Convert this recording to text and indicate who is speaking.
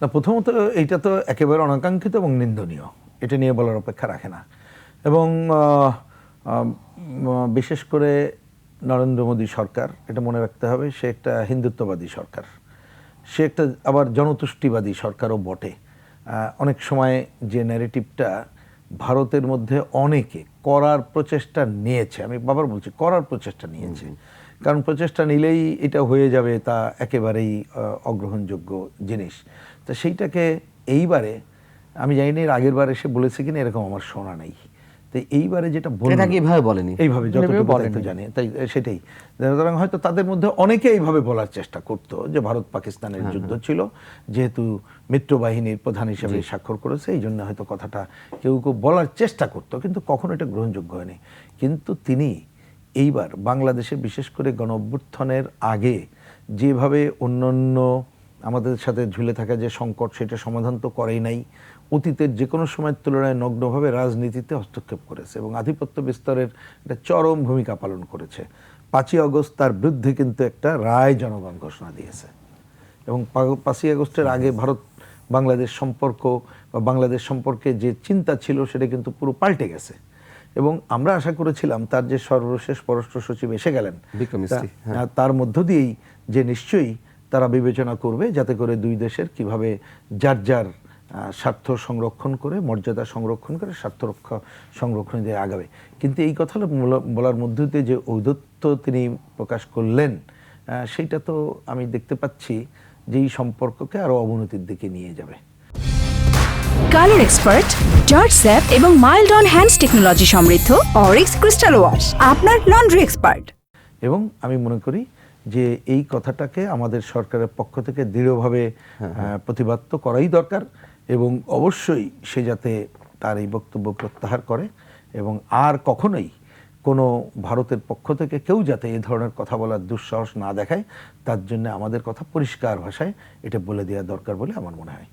Speaker 1: না, প্রথমত এইটা তো একেবারে অনাকাঙ্ক্ষিত এবং নিন্দনীয়। এটা নিয়ে বলার অপেক্ষা রাখে না। এবং বিশেষ করে নরেন্দ্র মোদী সরকার, এটা মনে রাখতে হবে, সে একটা হিন্দুত্ববাদী সরকার। সে একটা আবার জনতুষ্টিবাদী সরকারও বটে। অনেক সময় যে ন্যারেটিভটা ভারতের মধ্যে অনেকে করার প্রচেষ্টা নিয়েছে, আমি বাবার বলছি করার প্রচেষ্টা নিয়েছে। কারণ প্রচেষ্টা নিলেই এটা হয়ে যাবে তা একেবারেই আহ, অগ্রহণযোগ্য জিনিস। তো সেইটাকে এইবারে আমি জানি না এর আগের বার এসে বলেছে কিনা এরকম আমার শোনা নেই। তো এইবারে যেটা
Speaker 2: এটা বলেনি?
Speaker 1: এইভাবে যতটুকু বলেন। জানি তাই সেটাই। সুতরাং হয়তো তাদের মধ্যে অনেকে এইভাবে বলার চেষ্টা করতো যে ভারত পাকিস্তানের যুদ্ধ ছিল যেহেতু মিত্র বাহিনীর প্রধান হিসেবে স্বাক্ষর করেছে এই জন্য হয়তো কথাটা কেউ কেউ বলার চেষ্টা করতো কিন্তু কখনো এটা গ্রহণযোগ্য হয়নি। কিন্তু তিনি এইবার বাংলাদেশে বিশেষ করে গণ অভ্যুত্থানের আগে যেভাবে অন্যান্য আমাদের সাথে ঝুলে থাকা যে সংকট, সেটা সমাধান তো করেই নাই। অতীতের যে কোনো সময়ের তুলনায় নগ্নভাবে রাজনীতিতে হস্তক্ষেপ করেছে এবং আধিপত্য বিস্তারের একটা চরম ভূমিকা পালন করেছে। পাঁচই আগস্ট তার বিরুদ্ধে কিন্তু একটা রায় জনগণ ঘোষণা দিয়েছে। এবং পাঁচই আগস্টের আগে ভারত, বাংলাদেশ সম্পর্ক বা বাংলাদেশ সম্পর্কে যে চিন্তা ছিল, সেটা কিন্তু পুরো পাল্টে গেছে। এবং আমরা আশা করেছিলাম তার যে সর্বশেষ পররাষ্ট্র সচিব এসে গেলেন তা- তার মধ্য দিয়েই যে নিশ্চয়ই তারা বিবেচনা করবে যাতে করে দুই দেশের কীভাবে যার যার স্বার্থ সংরক্ষণ করে মর্যাদা সংরক্ষণ করে স্বার্থ রক্ষা সংরক্ষণ দিয়ে আগাবে। কিন্তু এই কথা বলা- বলার মধ্য দিয়ে যে ঔদত্য তিনি প্রকাশ করলেন সেইটা তো আমি দেখতে পাচ্ছি যে এই সম্পর্ককে আরও অবনতির দিকে নিয়ে যাবে।
Speaker 3: কালার এক্সপার্ট জর্জ স্যাপ এবং মাইল্ড অন হ্যান্ডস টেকনোলজি সমৃদ্ধ অরিক্স ক্রিস্টাল ওয়াশ আপনার লন্ড্রি এক্সপার্ট।
Speaker 1: এবং আমি মনে করি যে এই কথাটাকে আমাদের সরকারের পক্ষ থেকে দৃঢ়ভাবে প্রতিবাদ তো করাই দরকার এবং অবশ্যই সে যাতে তার এই বক্তব্য প্রত্যাহার করে এবং আর কখনোই কোনো ভারতের পক্ষ থেকে কেউ যাতে এ ধরনের কথা বলার দুঃসাহস না দেখায় তার জন্য আমাদের কথা পরিষ্কার ভাষায় এটা বলে দেওয়া দরকার বলে আমার মনে হয়।